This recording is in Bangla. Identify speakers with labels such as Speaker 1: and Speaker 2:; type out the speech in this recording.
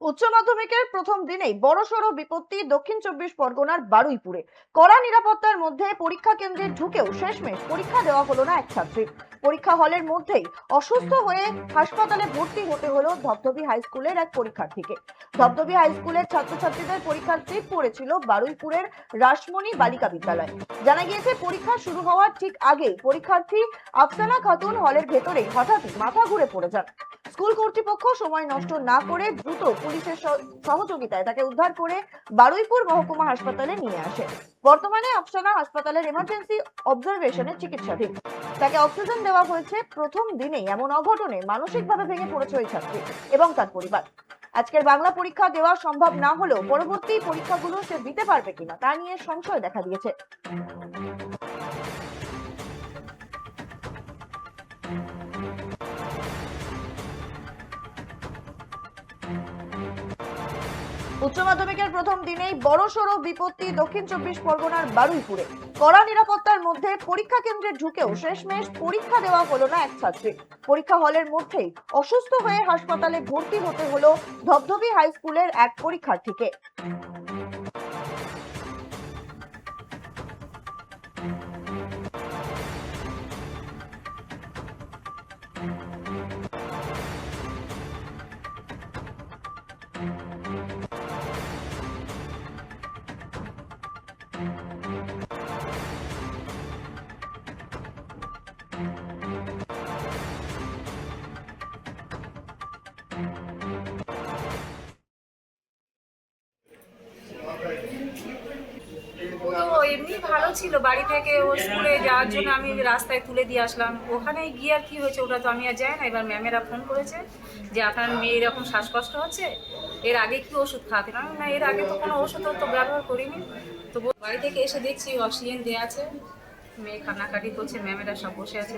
Speaker 1: উচ্চ মাধ্যমিকের প্রথম দিনেই বড়সড় বিপত্তি দক্ষিণ চব্বিশ পরগনার বারুইপুরে। কড়া নিরাপত্তার মধ্যে পরীক্ষা কেন্দ্রে ঢুকেও শেষমেশ পরীক্ষা দেওয়া হলো না এক ছাত্রী পরীক্ষা হলের মধ্যেই অসুস্থ হয়ে হাসপাতালে ভর্তি হতে হলো ধবধবি হাই স্কুলের এক পরীক্ষার্থীকে। ধবধবি হাই স্কুলের ছাত্রছাত্রীদের পরীক্ষার ট্রিপ পড়েছিল বারুইপুরের রাসমণি বালিকা বিদ্যালয়। জানা গিয়েছে, পরীক্ষা শুরু হওয়ার ঠিক আগেই পরীক্ষার্থী আফসানা খাতুন হলের ভেতরেই হঠাৎই মাথা ঘুরে পড়ে যান। স্কুল কর্তৃপক্ষ সময় নষ্ট না করে দ্রুত পুলিশের সহ- সহযোগিতায় তাকে উদ্ধার করে বারুইপুর মহকুমা হাসপাতালে নিয়ে আসে। বর্তমানে আফসানা হাসপাতালের এমার্জেন্সি অবজারভেশনে চিকিৎসাধীন। তাকে অক্সিজেন দেওয়া হয়েছে প্রথম দিনেই এমন অঘটনে মানসিকভাবে ভেঙে পড়েছে ওই ছাত্রী এবং তার পরিবার। আজকের বাংলা পরীক্ষা দেওয়া সম্ভব না হলেও পরবর্তী পরীক্ষাগুলো সে দিতে পারবে কিনা তা নিয়ে সংশয় দেখা দিয়েছে। উচ্চ মাধ্যমিকের প্রথম দিনেই বড়সড় বিপত্তি দক্ষিণ চব্বিশ পরগনার বারুইপুরে। কড়া নিরাপত্তার মধ্যে পরীক্ষা কেন্দ্রে ঢুকেও শেষমেশ পরীক্ষা দেওয়া হলো না এক ছাত্রী পরীক্ষা হলের মধ্যেই অসুস্থ হয়ে হাসপাতালে ভর্তি হতে হলো ধবধবি হাই স্কুলের এক পরীক্ষার্থীকে।
Speaker 2: এমনি ভালো ছিল, বাড়ি থেকে ও স্কুলে যাওয়ার জন্য আমি রাস্তায় তুলে দিয়ে আসলাম। ওখানে গিয়ে আর কি হয়েছে ওটা তো আমি আর যাই না, এবার ম্যামেরা ফোন করেছে যে আপনার মেয়ে এরকম শ্বাসকষ্ট হচ্ছে? এর আগে কি ওষুধ খাওয়াতে না না, এর আগে তো কোনো ওষুধ তো ব্যবহার করিনি। তো বাড়ি থেকে এসে দেখছি অক্সিজেন দেওয়া আছে। মেয়ে কান্নাকাটি করছে, ম্যামেরা সব বসে আছে।